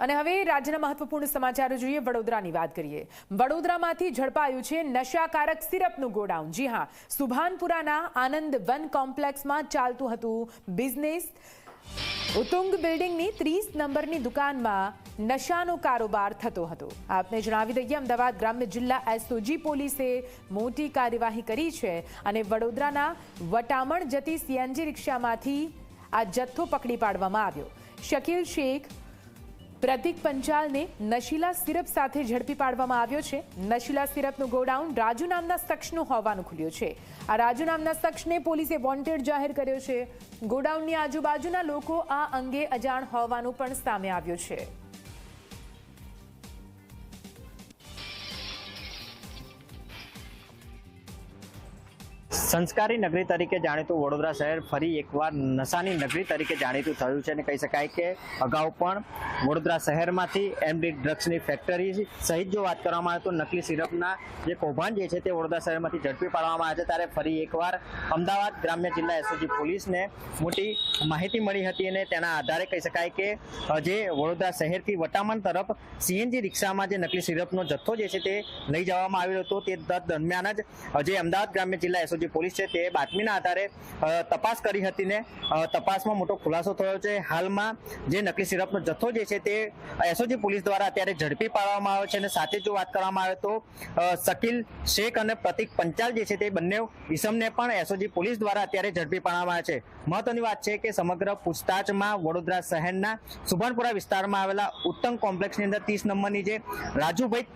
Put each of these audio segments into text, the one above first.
અને હવે રાજ્યના મહત્વપૂર્ણ સમાચારો જોઈએ. વડોદરાની વાત કરીએ. વડોદરામાંથી ઝડપાયું છે નશાકારક સિરપનું ગોડાઉન. જી હા, સુભાનપુરાના આનંદ વન કોમ્પ્લેક્સમાં ચાલતું હતું બિઝનેસ. ઉતુંગ બિલ્ડિંગની ત્રીસ નંબરની દુકાનમાં નશાનો કારોબાર થતો હતો. આપને જણાવી દઈએ, અમદાવાદ ગ્રામ્ય જિલ્લા એસઓજી પોલીસે મોટી કાર્યવાહી કરી છે અને વડોદરાના વટામણ જતી સીએનજી રિક્ષામાંથી આ જથ્થો પકડી પાડવામાં આવ્યો. શકીલ શેખ પ્રતિક પંચાલને નશીલા સિરપ સાથે ઝડપી પાડવામાં આવ્યો છે. નશીલા સિરપનું ગોડાઉન રાજુ નામના શખ્સનું હોવાનું ખુલ્યું છે. આ રાજુ નામના શખ્સને પોલીસે વોન્ટેડ જાહેર કર્યો છે. ગોડાઉનની આજુબાજુના લોકો આ અંગે અજાણ હોવાનું પણ સામે આવ્યું છે. સંસ્કારી નગરી તરીકે જાણીતું વડોદરા શહેર ફરી એકવાર નશાની નગરી તરીકે જાણીતું થયું છે અને કહી શકાય કે અગાઉ પણ વડોદરા શહેરમાંથી એમડી ડ્રગ્સની ફેક્ટરી સહિત જો વાત કરવામાં આવે તો નકલી સિરપના જે કૌભાંડ જે છે તે વડોદરા શહેરમાંથી ઝડપી પાડવામાં આવે છે. ત્યારે ફરી એકવાર અમદાવાદ ગ્રામ્ય જિલ્લા એસઓજી પોલીસને મોટી માહિતી મળી હતી અને તેના આધારે કહી શકાય કે હજે વડોદરા શહેરથી વટામણ તરફ સીએનજી રિક્ષામાં જે નકલી સિરપનો જથ્થો જે છે તે લઈ જવામાં આવ્યો હતો. તે દરમિયાન જ જે અમદાવાદ ગ્રામ્ય જિલ્લા એસઓજી પોલીસ છે તે બાતમીના આધારે તપાસ કરી હતી ને તપાસમાં મોટો ખુલાસો થયો છે. હાલમાં જે નકલી સિરપનો જથ્થો જે છે તે એસઓજી પોલીસ દ્વારા અત્યારે ઝડપી પાડવામાં આવ્યો છે અને સાથે જો વાત કરવામાં આવે તો શકીલ શેખ અને પ્રતિક પંચાલ જે છે તે બંને ઇસમને પણ એસઓજી પોલીસ દ્વારા અત્યારે ઝડપી પાડવામાં આવે છે. મહત્વની વાત છે કે સમગ્ર પૂછતાછમાં વડોદરા શહેરના સુભાનપુરા વિસ્તારમાં આવેલા ઉત્તમ કોમ્પ્લેક્ષની અંદર ત્રીસ નંબરની જે રાજુભાઈ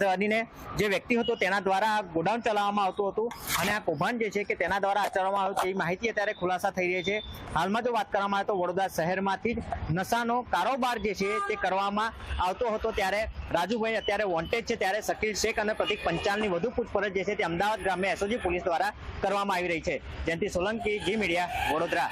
કરીને જે વ્યક્તિ હતો તેના દ્વારા આ ગોડાઉન ચલાવવામાં આવતું હતું અને આ કૌભાંડ જે છે કે તેના દ્વારા આચરવામાં આવ્યું તેવી માહિતી અત્યારે ખુલાસા થઈ રહી છે. હાલમાં જો વાત કરવામાં આવે તો વડોદરા શહેરમાંથી જ નશાનો કારોબાર જે છે તે કરવામાં આવતો હતો ત્યારે રાજુભાઈ અત્યારે વોન્ટેડ છે, ત્યારે શકીલ શેખ અને પ્રતિક પંચાલની વધુ પૂછપરછ જે છે તે અમદાવાદ ગ્રામ્ય એસઓજી પોલીસ દ્વારા કરવામાં આવી રહી છે. જયંતિ સોલંકી, જી મીડિયા, વડોદરા.